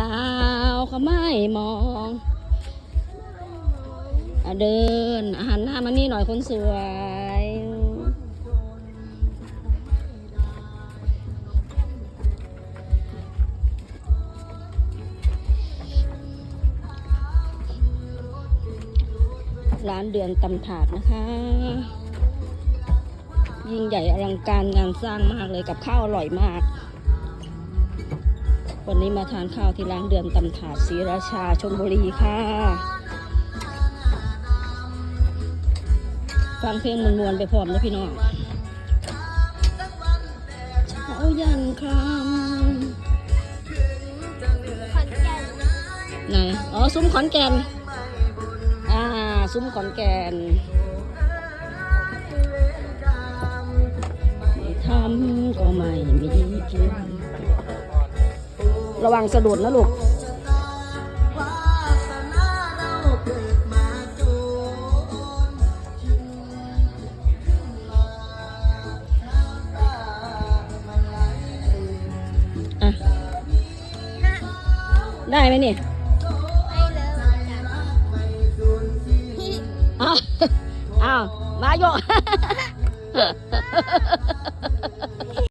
ลาวเขาไม่มองเดินหารหน้ามานี่หน่อยคนสวย ร้านเดือนตำถาดนะคะ ยิ่งใหญ่อลังการงานสร้างมากเลยกับข้าวอร่อยมาก วันนี้มาทานข้าวที่ร้านเดือนตำถาดศรีราชาชลบุรีค่ะ ฟังเพลงมวนๆไปพร้อมนะพี่น้องเช้ายันคำไหน อ๋อ ซุ้มขอนแก่น อ่า ซุ้มขอนแก่นทำก็ไม่ ระวังสะดุดนะลูกอะได้ไหมนี่ไม่เลิกกันอ้าวอ้าว มาโยก